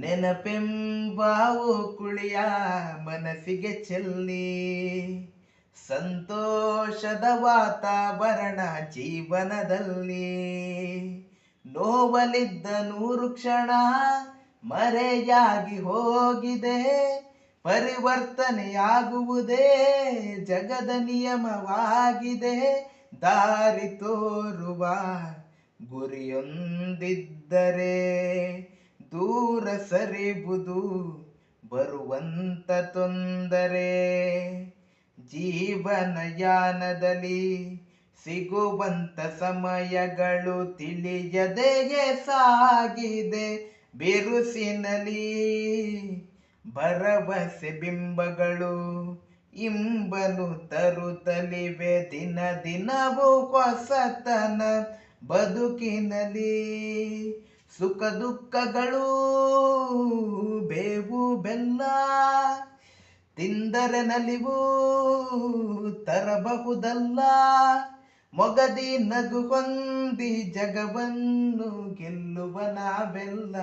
ನೆನಪೆಂಬಾವು ಕುಳಿಯ ಮನಸ್ಸಿಗೆ ಚೆಲ್ಲಿ. ಸಂತೋಷದ ವಾತಾವರಣ ಜೀವನದಲ್ಲಿ. ನೋವಲಿದ್ದ ನೂರು ಕ್ಷಣ ಮರೆಯಾಗಿ ಹೋಗಿದೆ. ಪರಿವರ್ತನೆಯಾಗುವುದೇ ಜಗದ ನಿಯಮವಾಗಿದೆ. ದಾರಿ ತೋರುವ ಗುರಿಯೊಂದಿದ್ದರೆ. ದೂರ ಸರಿಬುದು ಬರುವಂತ ತೊಂದರೆ. ಜೀವನಯಾನದಲ್ಲಿ ಸಿಗುವಂತ ಸಮಯಗಳು ತಿಳಿಯದೆಗೆ ಸಾಗಿದೆ. ಬಿರುಸಿನಲ್ಲಿ ಭರವಸೆ ಬಿಂಬಗಳು ಇಂಬಲು ತರುತ್ತಲಿವೆ. ದಿನ ದಿನವೂ ಹೊಸತನ ಬದುಕಿನಲಿ ಸುಖ ದುಃಖಗಳು ಬೇವು ಬೆಲ್ಲ ತಿಂದರೆ ನಲಿವು ತರಬಹುದಲ್ಲ. ಮೊಗದಿ ನಗು ಹೊಂದಿ ಜಗವನ್ನು ಗೆಲ್ಲುವ ನಾವೆಲ್ಲ.